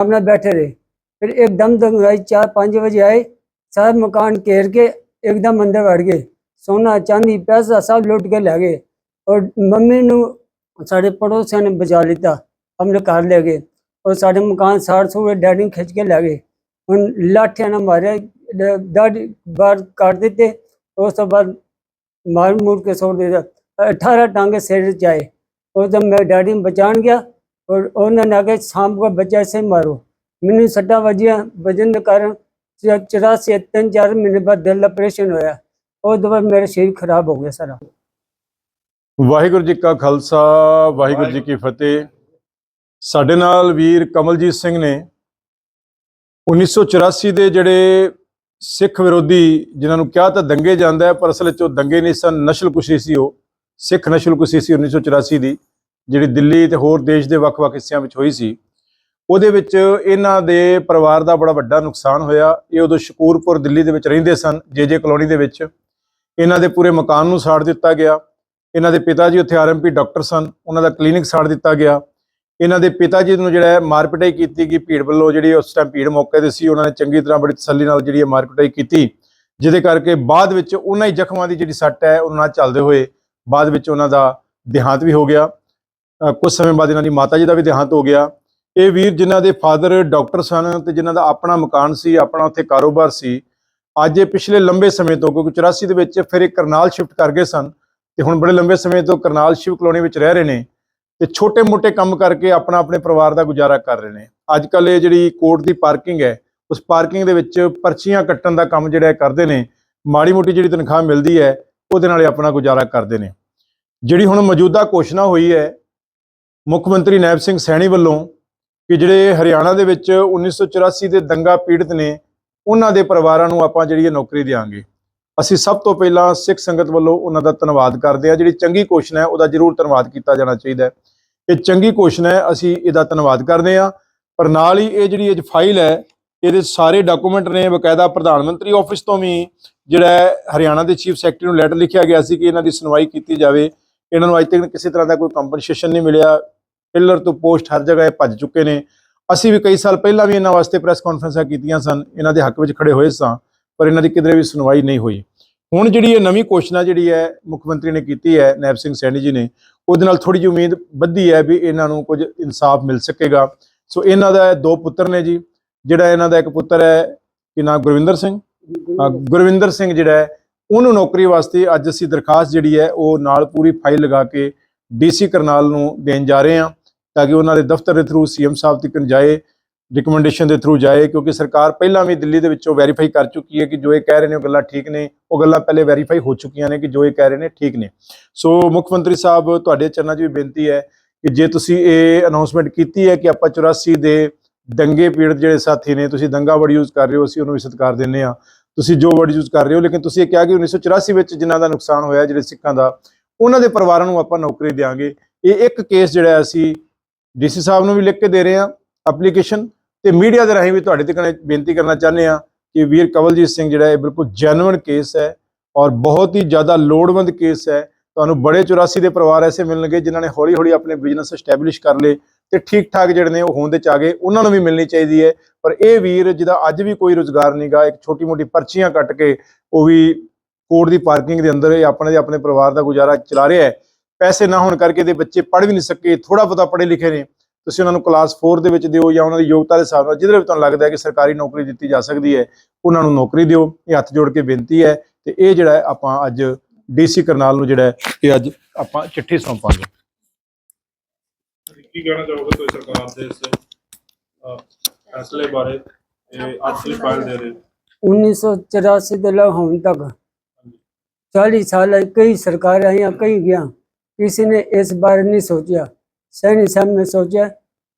अपना बैठे रहे फिर एकदम दंगाई चार पाँच बजे आए सारा मकान घेर के एकदम अंदर बढ़ गए सोना चांदी पैसा सब लुट के ले गए और मम्मी नु साढ़े पड़ोसियों ने बचा लिया हमने घर ले गए और साढ़े मकान साड़ सूड़े डैडी ने खिंच के ले गए उन लाठियां ने मारे ड- दाढ़ी बार काट देते और उसके बाद मार मूर के छोड़ देता अठारह टांगे सिर च आए और जब मैं डैडी में बचान गया और उन्होंने आगे शाम को बच्चा से मारो मैंने सट्टा वजिया वजन के कारण चौरासी तीन चार महीने बाद दिल ऑपरेशन होया और दोबारा मेरा शरीर खराब हो गया सारा ਵਾਹਿਗੁਰੂ ਜੀ ਕਾ ਖਾਲਸਾ ਵਾਹਿਗੁਰੂ ਜੀ ਕੀ ਫਤਿਹ ਸਾਡੇ ਨਾਲ ਵੀਰ ਕਮਲਜੀਤ ਸਿੰਘ ਨੇ 1984 ਦੇ ਜਿਹੜੇ ਸਿੱਖ ਵਿਰੋਧੀ ਜਿਨ੍ਹਾਂ ਨੂੰ ਕਿਹਾ ਤਾਂ ਦੰਗੇ ਜਾਂਦਾ ਹੈ ਪਰ ਅਸਲ ਵਿੱਚ ਉਹ ਦੰਗੇ ਨਹੀਂ ਸਨ ਨਸ਼ਲਕੁਸ਼ੀ ਸੀ ਉਹ ਸਿੱਖ ਨਸ਼ਲਕੁਸ਼ੀ ਸੀ 1984 ਦੀ ਜਿਹੜੀ ਦਿੱਲੀ ਤੇ ਹੋਰ ਦੇਸ਼ ਦੇ ਵੱਖ-ਵੱਖ ਹਿੱਸਿਆਂ ਵਿੱਚ ਹੋਈ ਸੀ, ਉਹਦੇ ਵਿੱਚ ਇਹਨਾਂ ਦੇ ਪਰਿਵਾਰ ਦਾ ਬੜਾ ਵੱਡਾ ਨੁਕਸਾਨ ਹੋਇਆ। ਇਹ ਉਦੋਂ ਸ਼ਕੂਰਪੁਰ ਦਿੱਲੀ ਦੇ ਵਿੱਚ ਰਹਿੰਦੇ ਸਨ ਜੇ ਕਲੋਨੀ ਦੇ ਵਿੱਚ। ਇਹਨਾਂ ਦੇ ਪੂਰੇ ਮਕਾਨ ਨੂੰ ਸਾੜ ਦਿੱਤਾ ਗਿਆ। ਇਹਨਾਂ ਦੇ ਪਿਤਾ ਜੀ ਉੱਥੇ ਆਰਐਮਪੀ ਡਾਕਟਰ ਸਨ, ਉਹਨਾਂ ਦਾ ਕਲੀਨਿਕ ਸਾੜ ਦਿੱਤਾ ਗਿਆ। ਇਹਨਾਂ ਦੇ ਪਿਤਾ ਜੀ ਨੂੰ ਜਿਹੜਾ ਹੈ ਮਾਰਪਿਟਾਈ ਕੀਤੀ ਗਈ ਭੀੜ ਵੱਲੋਂ, ਜਿਹੜੀ ਉਸ ਟਾਈਮ ਭੀੜ ਮੌਕੇ ਤੇ ਸੀ, ਉਹਨਾਂ ਨੇ ਚੰਗੀ ਤਰ੍ਹਾਂ ਬੜੀ ਤਸੱਲੀ ਨਾਲ ਜਿਹੜੀ ਹੈ ਮਾਰਪਿਟਾਈ ਕੀਤੀ। ਜਿਹਦੇ ਕਰਕੇ ਬਾਅਦ ਵਿੱਚ ਉਹਨਾਂ ਹੀ ਜ਼ਖਮਾਂ ਦੀ ਜਿਹੜੀ ਸੱਟ ਹੈ, ਉਹਨਾਂ ਨਾਲ ਚੱਲਦੇ ਹੋਏ ਬਾਅਦ ਵਿੱਚ ਉਹਨਾਂ ਦਾ ਦੇਹਾਂਤ ਵੀ ਹੋ ਗਿਆ। ਕੁਝ ਸਮੇਂ ਬਾਅਦ ਇਹਨਾਂ ਦੀ ਮਾਤਾ ਜੀ ਦਾ ਵੀ ਦੇਹਾਂਤ ਹੋ ਗਿਆ। ਇਹ ਵੀਰ ਜਿਨ੍ਹਾਂ ਦੇ ਫਾਦਰ ਡਾਕਟਰ ਸਨ ਤੇ ਜਿਨ੍ਹਾਂ ਦਾ ਆਪਣਾ ਮਕਾਨ ਸੀ, ਆਪਣਾ ਉੱਥੇ ਕਾਰੋਬਾਰ ਸੀ, ਅੱਜ ਇਹ ਪਿਛਲੇ ਲੰਬੇ ਸਮੇਂ ਤੋਂ ਕਿਉਂਕਿ 84 ਦੇ ਵਿੱਚ ਫਿਰ ਇਹ ਕਰਨਾਲ ਸ਼ਿਫਟ ਕਰ ਗਏ ਸਨ ਤੇ ਹੁਣ ਬੜੇ ਲੰਬੇ ਸਮੇਂ ਤੋਂ ਕਰਨਾਲ ਸ਼ਿਵ ਕਲੋਨੀ ਵਿੱਚ ਰਹਿ ਰਹੇ ਨੇ ਤੇ ਛੋਟੇ-ਮੋਟੇ ਕੰਮ ਕਰਕੇ ਆਪਣਾ ਆਪਣੇ ਪਰਿਵਾਰ ਦਾ ਗੁਜ਼ਾਰਾ ਕਰ ਰਹੇ ਨੇ। ਅੱਜ ਕੱਲ ਇਹ ਜਿਹੜੀ ਕੋਰਟ ਦੀ ਪਾਰਕਿੰਗ ਹੈ, ਉਸ ਪਾਰਕਿੰਗ ਦੇ ਵਿੱਚ ਪਰਚੀਆਂ ਕੱਟਣ ਦਾ ਕੰਮ ਜਿਹੜਾ ਕਰਦੇ ਨੇ ਮਾੜੀ ਮੋਟੀ ਜਿਹੜੀ ਤਨਖਾਹ ਮਿਲਦੀ ਹੈ, ਉਹਦੇ ਨਾਲ ਆਪਣਾ ਗੁਜ਼ਾਰਾ ਕਰਦੇ ਨੇ। ਜਿਹੜੀ ਹੁਣ ਮੌਜੂਦਾ ਘੋਸ਼ਣਾ ਹੋਈ ਹੈ ਮੁੱਖ ਮੰਤਰੀ ਨੈਬ ਸਿੰਘ ਸੈਣੀ ਵੱਲੋਂ ਕਿ ਜਿਹੜੇ ਹਰਿਆਣਾ ਦੇ ਵਿੱਚ 1984 ਦੇ ਦੰਗਾ ਪੀੜਤ ਨੇ, ਉਹਨਾਂ ਦੇ ਪਰਿਵਾਰਾਂ ਨੂੰ ਆਪਾਂ ਜਿਹੜੀ ਇਹ ਨੌਕਰੀ ਦੇਵਾਂਗੇ ਅਸੀਂ ਸਭ ਤੋਂ ਪਹਿਲਾਂ ਸਿੱਖ ਸੰਗਤ ਵੱਲੋਂ ਉਹਨਾਂ ਦਾ ਧੰਨਵਾਦ ਕਰਦੇ ਹਾਂ। ਜਿਹੜੀ ਚੰਗੀ ਘੋਸ਼ਣਾ ਹੈ, ਉਹਦਾ ਜ਼ਰੂਰ ਧੰਨਵਾਦ ਕੀਤਾ ਜਾਣਾ ਚਾਹੀਦਾ ਹੈ। ਇਹ ਚੰਗੀ ਘੋਸ਼ਣਾ ਹੈ, ਅਸੀਂ ਇਹਦਾ ਧੰਨਵਾਦ ਕਰਦੇ ਹਾਂ। ਪਰ ਨਾਲ ਹੀ ਇਹ ਜਿਹੜੀ ਅੱਜ ਫਾਈਲ ਹੈ, ਇਹਦੇ ਸਾਰੇ ਡਾਕੂਮੈਂਟ ਨੇ ਬਕਾਇਦਾ ਪ੍ਰਧਾਨ ਮੰਤਰੀ ਆਫਿਸ ਤੋਂ ਵੀ ਜਿਹੜਾ ਹੈ, ਹਰਿਆਣਾ ਦੇ ਚੀਫ ਸੈਕਟਰੀ ਨੂੰ ਲੈਟਰ ਲਿਖਿਆ ਗਿਆ ਸੀ ਕਿ ਇਹਨਾਂ ਦੀ ਸੁਣਵਾਈ ਕੀਤੀ ਜਾਵੇ। ਇਹਨਾਂ ਨੂੰ ਅੱਜ ਤੱਕ ਕਿਸੇ ਤਰ੍ਹਾਂ ਦਾ ਕੋਈ ਕੰਪਨਸੇਸ਼ਨ ਨਹੀਂ ਮਿਲਿਆ। ਪਿਲਰ ਤੋਂ ਪੋਸਟ ਹਰ ਜਗ੍ਹਾ ਇਹ ਭੱਜ ਚੁੱਕੇ ਨੇ। ਅਸੀਂ ਵੀ ਕਈ ਸਾਲ ਪਹਿਲਾਂ ਵੀ ਇਹਨਾਂ ਵਾਸਤੇ ਪ੍ਰੈਸ ਕਾਨਫਰੰਸਾਂ ਕੀਤੀਆਂ ਸਨ। ਇਹਨਾਂ ਦੇ ਹੱਕ ਵਿੱਚ ਖੜੇ ਹੋਏ ਸਾਂ ਪਰ ਇਹਨਾਂ ਦੀ ਕਿਧਰੇ ਵੀ ਸੁਣਵਾਈ ਨਹੀਂ ਹੋਈ। ਹੁਣ ਜਿਹੜੀ ਇਹ ਨਵੀਂ ਘੋਸ਼ਣਾ ਜਿਹੜੀ ਹੈ ਮੁੱਖ ਮੰਤਰੀ ਨੇ ਕੀਤੀ ਹੈ ਨੈਬ ਸਿੰਘ ਸੈਣੀ ਜੀ ਨੇ ਉਹਦੇ ਨਾਲ ਥੋੜੀ ਜਿਹੀ ਉਮੀਦ ਵੱਧੀ ਹੈ ਵੀ ਇਹਨਾਂ ਨੂੰ ਕੁਝ ਇਨਸਾਫ ਮਿਲ ਸਕੇਗਾ। ਸੋ ਇਹਨਾਂ ਦਾ ਦੋ ਪੁੱਤਰ ਨੇ ਜੀ। ਜਿਹੜਾ ਇਹਨਾਂ ਦਾ ਇੱਕ ਪੁੱਤਰ ਹੈ ਕਿ ਨਾਮ? ਗੁਰਵਿੰਦਰ ਸਿੰਘ? ਗੁਰਵਿੰਦਰ ਸਿੰਘ ਜਿਹੜਾ ਹੈ ਉਹਨੂੰ ਨੌਕਰੀ ਵਾਸਤੇ ਅੱਜ ਅਸੀਂ ਦਰਖਾਸਤ ਜਿਹੜੀ ਹੈ, ਉਹ ਨਾਲ ਪੂਰੀ ਫਾਈਲ ਲਗਾ ਕੇ ਡੀਸੀ ਕਰਨਾਲ ਨੂੰ ਦੇਣ ਜਾ ਰਹੇ ਹਾਂ, ਤਾਂ ਕਿ ਉਹਨਾਂ ਦੇ ਦਫ਼ਤਰ ਦੇ ਥਰੂ ਸੀਐਮ ਸਾਹਿਬ ਤੱਕ ਜਾਏ ਰਿਕਮੈਂਡੇਸ਼ਨ ਦੇ ਥਰੂ ਜਾਏ, ਕਿਉਂਕਿ ਸਰਕਾਰ ਪਹਿਲਾਂ ਵੀ ਦਿੱਲੀ ਦੇ ਵਿੱਚੋਂ ਵੈਰੀਫਾਈ ਕਰ ਚੁੱਕੀ ਹੈ ਕਿ ਜੋ ਇਹ ਕਹਿ ਰਹੇ ਨੇ ਉਹ ਗੱਲਾਂ ਠੀਕ ਨੇ, ਉਹ ਗੱਲਾਂ ਪਹਿਲੇ ਵੈਰੀਫਾਈ ਹੋ ਚੁੱਕੀਆਂ ਨੇ ਕਿ ਜੋ ਇਹ ਕਹਿ ਰਹੇ ਨੇ ਠੀਕ ਨੇ। ਸੋ ਮੁੱਖ ਮੰਤਰੀ ਸਾਹਿਬ, ਤੁਹਾਡੇ ਚਰਨਾਂ 'ਚ ਵੀ ਬੇਨਤੀ ਹੈ ਕਿ ਜੇ ਤੁਸੀਂ ਇਹ ਅਨਾਉਂਸਮੈਂਟ ਕੀਤੀ ਹੈ ਕਿ ਆਪਾਂ 84 ਦੇ ਦੰਗੇ ਪੀੜਤ ਜਿਹੜੇ ਸਾਥੀ ਨੇ, ਤੁਸੀਂ ਦੰਗਾ ਵਰਡ ਯੂਜ਼ ਕਰ ਰਹੇ ਹੋ, ਅਸੀਂ ਉਹਨੂੰ ਵੀ ਸਤਿਕਾਰ ਦਿੰਦੇ ਆ ਤੁਸੀਂ ਜੋ ਵਰਡ ਯੂਜ਼ ਕਰ ਰਹੇ ਹੋ, ਲੇਕਿਨ ਤੁਸੀਂ ਇਹ ਕਿਹਾ ਕਿ 1984 ਵਿੱਚ ਜਿਨ੍ਹਾਂ ਦਾ ਨੁਕਸਾਨ ਹੋਇਆ, ਜਿਹੜੇ ਸਿੱਖਾਂ ਦਾ, ਉਹਨਾਂ ਦੇ ਪਰਿਵਾਰਾਂ ਨੂੰ ਆਪਾਂ ਨੌਕਰੀ ਦੇਵਾਂਗੇ ਇਹ ਇੱਕ ਕੇਸ ਜਿਹੜਾ ਹੈ, ਅਸੀਂ ਡੀਸੀ ਸਾਹਿਬ ਨੂੰ ਵੀ ਲਿਖ ਕੇ ਦੇ ਰਹੇ ਹਾਂ ਐਪਲੀਕੇਸ਼ਨ ਤੇ ਮੀਡੀਆ ਦੇ ਰਾਹੀਂ ਵੀ ਤੁਹਾਡੇ ਤੱਕ ਬੇਨਤੀ ਕਰਨਾ ਚਾਹੁੰਦੇ ਆ ਕਿ ਵੀਰ ਕਵਲਜੀਤ ਸਿੰਘ ਜਿਹੜਾ ਇਹ ਬਿਲਕੁਲ ਜੈਨੂਇਨ ਕੇਸ ਹੈ ਔਰ ਬਹੁਤ ਹੀ ਜ਼ਿਆਦਾ ਲੋੜਵੰਦ ਕੇਸ ਹੈ। ਤੁਹਾਨੂੰ ਬੜੇ 84 ਦੇ ਪਰਿਵਾਰ ਐਸੇ ਮਿਲਣਗੇ ਜਿਨ੍ਹਾਂ ਨੇ ਹੌਲੀ ਹੌਲੀ ਆਪਣੇ ਬਿਜ਼ਨਸ ਐਸਟੈਬਲਿਸ਼ ਕਰ ਲਏ। ਤੇ ਠੀਕ ਠਾਕ ਜਿਹੜੇ ਨੇ ਉਹ ਹੋਂਦ ਚ ਆ ਗਏ ਉਹਨਾਂ ਨੂੰ ਵੀ ਮਿਲਣੀ ਚਾਹੀਦੀ ਹੈ। ਪਰ ਇਹ ਵੀਰ ਜਿਹਦਾ ਅੱਜ ਵੀ ਕੋਈ ਰੋਜ਼ਗਾਰ ਨਹੀਂਗਾ ਇੱਕ ਛੋਟੀ ਮੋਟੀ ਪਰਚੀਆਂ ਕੱਟ ਕੇ ਉਹ ਵੀ ਕੋਰਟ ਦੀ ਪਾਰਕਿੰਗ ਦੇ ਅੰਦਰ ਆਪਣੇ ਦੇ ਆਪਣੇ ਪਰਿਵਾਰ ਦਾ ਗੁਜ਼ਾਰਾ ਚਲਾ ਰਿਹਾ ਹੈ। ਪੈਸੇ ਨਾ ਹੋਣ ਕਰਕੇ ਇਹਦੇ ਬੱਚੇ ਪੜ੍ਹ ਵੀ ਨਹੀਂ ਸਕੇ ਥੋੜਾ ਬਹੁਤਾ ਪੜ੍ਹੇ ਲਿਖੇ ਨੇ। ਤੁਸੀਂ ਉਹਨਾਂ ਨੂੰ ਕਲਾਸ 4 ਦੇ ਵਿੱਚ ਦਿਓ ਜਾਂ ਉਹਨਾਂ ਦੀ ਯੋਗਤਾ ਦੇ ਹਿਸਾਬ ਨਾਲ ਜਿਹਦੇ ਵੀ ਤੁਹਾਨੂੰ ਲੱਗਦਾ ਹੈ ਕਿ ਸਰਕਾਰੀ ਨੌਕਰੀ ਦਿੱਤੀ ਜਾ ਸਕਦੀ ਹੈ, ਉਹਨਾਂ ਨੂੰ ਨੌਕਰੀ ਦਿਓ। ਇਹ ਹੱਥ ਜੋੜ ਕੇ ਬੇਨਤੀ ਹੈ ਤੇ ਇਹ ਜਿਹੜਾ ਆਪਾਂ ਅੱਜ ਡੀਸੀ ਕਰਨਾਲ ਨੂੰ ਜਿਹੜਾ ਇਹ ਅੱਜ ਆਪਾਂ ਚਿੱਠੀ ਸੌਂਪਾਂਗੇ। ਕੀ ਕਹਿਣਾ ਚਾਹੋਗੇ ਤੁਸੀਂ ਸਰਕਾਰ ਦੇ ਇਸ ਫੈਸਲੇ ਬਾਰੇ? ਇਹ ਅੱਜ ਦੀ ਦੇ ਰਹੇ। 1984 ਦੇ ਲਾ ਹੁਣ ਤੱਕ 40 ਸਾਲ ਆਈ ਕਈ ਸਰਕਾਰ ਆਈਆਂ ਕਈ ਗਿਆ। ਕਿਸੇ ਨੇ ਇਸ ਬਾਰੇ ਨਹੀਂ ਸੋਚਿਆ। ਸੈਣੀ ਸਾਹਿਬ ਨੇ ਸੋਚਿਆ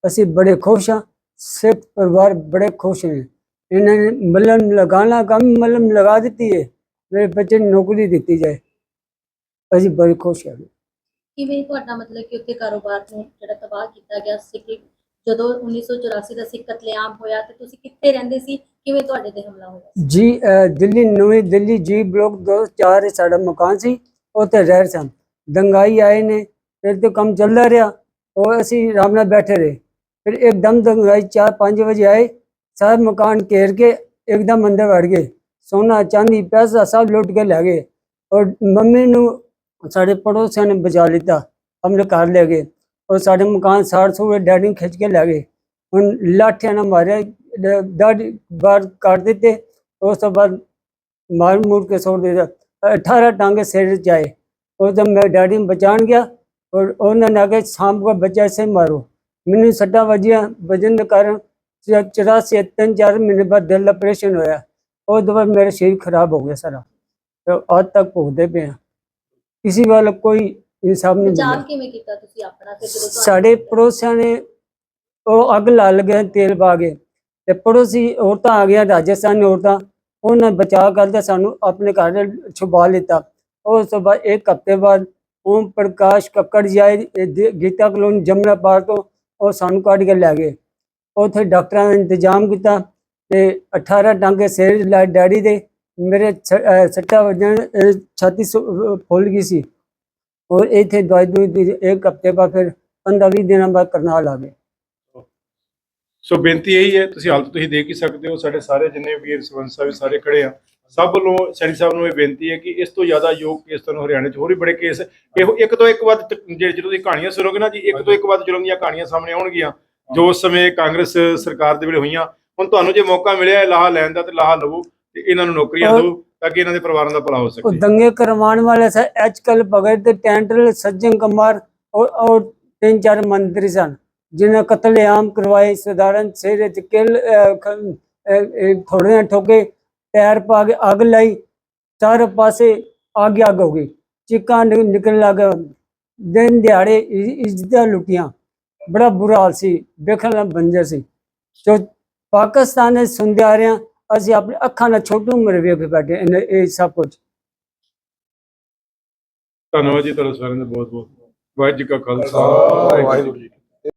ਅਸੀਂ ਬੜੇ ਖੁਸ਼ ਹਾਂ ਸਿੱਖ ਪਰਿਵਾਰ ਬੜੇ ਖੁਸ਼ ਨੇ। ਇਹਨਾਂ ਨੇ ਮਲਮ ਲਗਾਣਾ ਕੰਮ ਮਲਮ ਲਗਾ ਦਿੱਤੀ ਹੈ ਮੇਰੇ ਬੱਚੇ ਨੂੰ ਨੌਕਰੀ ਦਿੱਤੀ ਜਾਏ। ਅਸੀਂ ਬੜੇ ਖੁਸ਼ ਹਾਂ ਕਿਵੇਂ ਤੁਹਾਡਾ ਮਤਲਬ ਕਿ ਉੱਥੇ ਕਾਰੋਬਾਰ ਨੂੰ ਜਿਹੜਾ ਤਬਾਹ ਕੀਤਾ ਗਿਆ ਸਿੱਖ ਜਦੋਂ 1984 ਦਾ ਸਿੱਖ ਕਤਲੇਆਮ ਹੋਇਆ ਤੇ ਤੁਸੀਂ ਕਿੱਥੇ ਰਹਿੰਦੇ ਸੀ? ਕਿਵੇਂ ਤੁਹਾਡੇ ਤੇ ਹਮਲਾ ਹੋਇਆ ਜੀ ਦਿੱਲੀ, ਨਵੀਂ ਦਿੱਲੀ ਜੀ ਬਲੋਕ 204 ਸਾਡਾ ਮਕਾਨ ਸੀ, ਉੱਥੇ ਰਹਿ ਸਨ ਦੰਗਾਈ ਆਏ ਨੇ, ਫਿਰ ਤੇ ਕੰਮ ਚੱਲਦਾ ਰਿਹਾ, ਉਹ ਅਸੀਂ ਆਰਾਮ ਨਾਲ ਬੈਠੇ ਰਹੇ। ਫਿਰ ਇੱਕਦਮ ਦੰਗਾਈ 4-5 ਵਜੇ ਆਏ ਸਾਰਾ ਮਕਾਨ ਘੇਰ ਕੇ ਇੱਕਦਮ ਅੰਦਰ ਵੜ ਗਏ। ਸੋਨਾ, ਚਾਂਦੀ, ਪੈਸਾ ਸਭ ਲੁੱਟ ਕੇ ਲੈ ਗਏ। ਔਰ ਮੰਮੀ ਨੂੰ ਸਾਡੇ ਪੜੋਸੀਆਂ ਨੇ ਬਚਾ ਲਿੱਤਾ ਆਪਣੇ ਘਰ ਲੈ ਗਏ। ਔਰ ਸਾਡੇ ਮਕਾਨ ਸਾੜ ਸੂੜੇ ਡੈਡੀ ਨੂੰ ਖਿੱਚ ਕੇ ਲੈ ਗਏ। ਹੁਣ ਲਾਠੀਆਂ ਨਾਲ ਮਾਰਿਆ ਡ- ਦਾੜੀ ਬਾਹਰ ਕੱਢ ਦਿੱਤੇ। ਉਸ ਤੋਂ ਬਾਅਦ ਮਾਰ ਮੂਰ ਕੇ ਸੌ ਦਿੱਤਾ। 18 ਟਾਂਗੇ ਸਿਰ 'ਚ ਆਏ। ਉਸ ਜਦ ਮੈਂ ਡੈਡੀ ਨੂੰ ਬਚਾਉਣ ਗਿਆ। ਔਰ ਉਹਨਾਂ ਨੇ ਆਗੇ ਸ਼ਾਮ ਕੋ ਬੱਚਾ ਸੇ ਮਾਰੋ। ਮੈਨੂੰ ਸੱਟਾਂ ਵੱਜੀਆਂ। ਵਜਨ ਦੇ ਕਾਰਨ 84 ਤਿੰਨ ਚਾਰ ਮਹੀਨੇ ਬਾਅਦ ਦਿਲ ਦਾ ਆਪਰੇਸ਼ਨ ਹੋਇਆ। ਉਸ ਤੋਂ ਬਾਅਦ ਮੇਰਾ ਸਰੀਰ ਖਰਾਬ ਹੋ ਗਿਆ ਸਾਰਾ। ਤੇ ਅੱਜ ਤੱਕ ਭੁਗਦੇ ਪਏ ਹਾਂ। ਕਿਸੇ ਵੱਲ ਕੋਈ ਇਨਸਾਫ ਨਹੀਂ ਬਚਾਅ ਮਿਲਿਆ ਕਿਵੇਂ ਕੀਤਾ ਤੁਸੀਂ ਆਪਣਾ? ਫਿਰ ਜਦੋਂ ਤੁਹਾਨੂੰ- ਸਾਡੇ ਪੜੋਸੀਆਂ ਨੇ ਉਹ ਅੱਗ ਲਾ ਲਗੇ ਤੇਲ ਪਾ ਕੇ ਤੇ ਪੜੋਸੀ ਔਰਤਾਂ ਆ ਗਈਆਂ ਰਾਜਸਥਾਨੀ ਔਰਤਾਂ ਉਹਨਾਂ ਬਚਾਅ ਕਰਦੇ ਸਾਨੂੰ ਆਪਣੇ ਘਰ ਛੁਪਾ ਲਿੱਤਾ। ਉਸ ਤੋਂ ਬਾਅਦ ਇੱਕ ਹਫ਼ਤੇ ਬਾਅਦ ਓਮ ਪ੍ਰਕਾਸ਼ ਕੱਕੜ ਜੀ ਆਏ ਇਹ ਗੀਤਾ ਕਲੋਨੀ ਜਮਨਾ ਪਾਰ ਤੋਂ ਉਹ ਸਾਨੂੰ ਕੱਢ ਕੇ ਲੈ ਗਏ। ਉੱਥੇ ਡਾਕਟਰਾਂ ਨੇ ਇੰਤਜ਼ਾਮ ਕੀਤਾ ਤੇ 18 ਟਾਂਗੇ ਸਿਰ ਲੈ ਡੈਡੀ ਦੇ। ਮੇਰੇ ਛ- ਅਹ ਸੱਟਾਂ ਵਜਣ ਅਹ ਛਾਤੀ ਸੁ- ਅਹ ਫੁੱਲ ਗਈ ਸੀ। ਔਰ ਇੱਥੇ ਦਵਾਈ ਫਿਰ 15 20 ਦਿਨਾਂ ਬਾਅਦ ਕਰਨਾਲ ਆ ਗਏ। ਸੋ ਬੇਨਤੀ ਇਹੀ ਹੈ, ਤੁਸੀਂ ਹਾਲਤ ਤੁਸੀਂ ਦੇਖ ਹੀ ਸਕਦੇ ਹੋ, ਸਾਡੇ ਸਾਰੇ ਜਿੰਨੇ ਵੀਰ ਸਰਪੰਚ ਸਾਹਿਬ ਸਾਰੇ ਖੜੇ ਆ, ਸਭ ਵੱਲੋਂ ਸੈਣੀ ਸਾਹਿਬ ਨੂੰ ਇਹ ਬੇਨਤੀ ਹੈ ਕਿ ਇਸ ਤੋਂ ਜ਼ਿਆਦਾ ਯੋਗ ਕੇਸ ਤੁਹਾਨੂੰ ਹਰਿਆਣੇ 'ਚ ਹੋਰ ਵੀ ਬੜੇ ਕੇਸ ਇਹੋ ਇੱਕ ਤੋਂ ਇੱਕ ਵੱਧ ਤ- ਜਦੋਂ ਤੁਸੀਂ ਕਹਾਣੀਆਂ ਸੁਣੋਗੇ ਨਾ ਜੀ, ਇੱਕ ਤੋਂ ਇੱਕ ਵੱਧ ਜ਼ੁਲਮ ਦੀਆਂ ਕਹਾਣੀਆਂ ਸਾਹਮਣੇ ਆਉਣਗੀਆਂ, ਜੋ ਉਸ ਸਮੇਂ ਕਾਂਗਰਸ ਸਰਕਾਰ ਦੇ ਵੇਲੇ ਹੋਈਆਂ, ਹੁਣ ਤੁਹਾਨੂੰ ਜੇ ਮੌਕਾ ਮਿਲਿਆ ਲਾਹਾ ਲੈਣ ਦਾ ਤੇ ਲਾਹਾ ਲਵੋ। ਤੇ ਇਹਨਾਂ ਨੂੰ ਨੌਕਰੀਆਂ ਔਰ- ਦਿਓ ਤਾਂ ਕਿ ਇਹਨਾਂ ਦੇ ਪਰਿਵਾਰਾਂ ਦਾ ਭਲਾ ਹੋ ਉਹ ਸਕੇ दंगे करवाने वाले सर आजकल बगैर तो टेंटल सज्जन कुमार और, और तीन चार मंत्री सन जिन्हें कत्लेआम करवाए साधारण सिर च किल अ, ख- अ, अ, थोड़े ਜਿਹੇ ठोके पैर पा के अग लाई चारों पासे आगे आग हो गई चिक्का नि- निकलने लगा दिन दिहाड़े इज- इज्जतां लुटियां ਬੜਾ ਬੁਰਾ ਹਾਲ ਸੀ ਵੇਖਣ ਨਾਲ ਬੰਜਰ ਸੀ ਜੋ ਪਾਕਿਸਤਾਨ ਦੇ ਸੁਣਦੇ ਆ ਰਹੇ ਹਾਂ ਅਸੀਂ ਆਪਣੀ ਅੱਖਾਂ ਨਾਲ ਛੋਟੀ ਉਮਰ ਵੇਖ ਬੈਠੇ ਇਹਨੇ- ਇਹ ਸਭ ਕੁਝ। ਧੰਨਵਾਦ ਜੀ ਤੁਹਾਡਾ ਸਾਰਿਆਂ ਦਾ ਬਹੁਤ ਬਹੁਤ। ਵਾਹਿਗੁਰੂ ਜੀ ਕਾ ਖਾਲਸਾ। ਵਾਹਿਗੁਰੂ ਜੀ ਕੀ